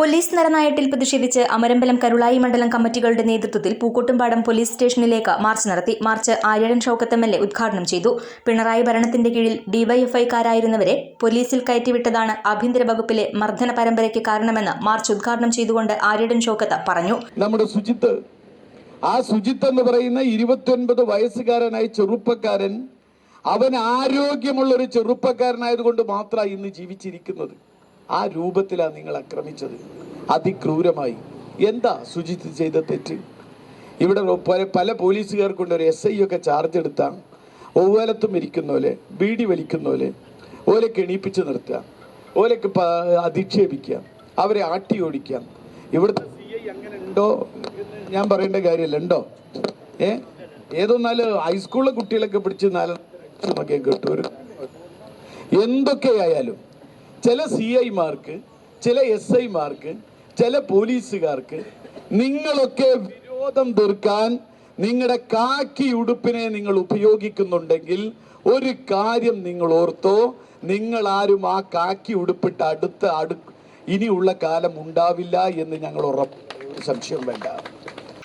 Police നരനായട്ടിൽ പ്രതിഷേധിച്ച് അമരമ്പലം കരുളായി മണ്ഡലം കമ്മിറ്റികളുടെ നേതൃത്വത്തിൽ പൂക്കോട്ടുംപാടം പോലീസ് സ്റ്റേഷനിലേക്ക് മാർച്ച് നടത്തി. March Aryadan Shoukath M L A ഉദ്ഘാടനം ചെയ്തു. പിണറായി ഭരണത്തിന്റെ കീഴിൽ ഡിവൈഎഫ്ഐക്കാരായിരുന്നവരെ പോലീസിൽ കയറ്റിവിട്ടതാണ് ആഭ്യന്തര വകുപ്പിലെ മർദ്ദന പരമ്പരയ്ക്ക് കാരണമെന്ന് മാർച്ച് ഉദ്ഘാടനം ചെയ്തുകൊണ്ട് ആര്യടൻ ഷൌക്കത്ത് പറഞ്ഞു. നമ്മുടെ സുജിത്ത് ആ സുജിത്ത് എന്ന് പറയുന്ന ഇരുപത്തൊൻപത് വയസ്സുകാരനായ ചെറുപ്പക്കാരൻ അവൻ ആരോഗ്യമുള്ള ഒരു ചെറുപ്പക്കാരനായതുകൊണ്ട് മാത്രമാണ് ഇന്ന് ജീവിച്ചിരിക്കുന്നത്. ആ രൂപത്തിലാണ് നിങ്ങൾ ആക്രമിച്ചത്. അതിക്രൂരമായി. എന്താ സുജിത്ത് ചെയ്ത തെറ്റ്? ഇവിടെ പല പല പോലീസുകാർക്കുണ്ട് ഒരു എസ് ഐ ഒക്കെ ചാർജ് എടുത്താൽ. ഒവ്വലത്തും ഇരിക്കുന്നോലെ ബീഡി വലിക്കുന്നോലെ ഓലക്ക് എണീപ്പിച്ച് ഓലക്ക് പ- അധിക്ഷേപിക്കുക അവരെ ആട്ടി ഓടിക്കാം ഇവിടുത്തെ സി ഐ അങ്ങനെ ഉണ്ടോ ഞാൻ പറയേണ്ട കാര്യമല്ല. ഉണ്ടോ? ഏ? ഏതൊന്നാൽ നാല് ഹൈസ്കൂളിലെ കുട്ടികളൊക്കെ പിടിച്ച് നാല് കിട്ടും കേട്ടു. ഒരു എന്തൊക്കെയായാലും ചില സി ഐമാർക്ക് ചില എസ് ഐമാർക്ക് ചില പോലീസുകാർക്ക് നിങ്ങളൊക്കെ വിരോധം തീർക്കാൻ നിങ്ങളുടെ കാക്കി ഉടുപ്പിനെ നിങ്ങൾ ഉപയോഗിക്കുന്നുണ്ടെങ്കിൽ ഒരു കാര്യം നിങ്ങൾ ഓർത്തോ നിങ്ങൾ ആരും ആ കാക്കി ഉടുപ്പിട്ട് അടുത്ത അടു ഇനിയുള്ള കാലം ഉണ്ടാവില്ല എന്ന് ഞങ്ങൾ ഉറപ്പ് സംശയം വേണ്ട.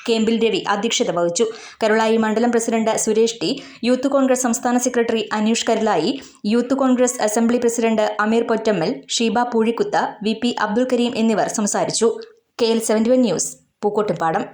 കേമ്പിൽ രവി അധ്യക്ഷത വഹിച്ചു. കരുളായി മണ്ഡലം president Suresh T youth Congress സംസ്ഥാന secretary Aneesh Karulai youth Congress assembly president Ameer Pottammal Sheeba Poozhikkutha V P Abdul Kareem എന്നിവർ സംസാരിച്ചു. K L seventy one news Pookkottumpadam.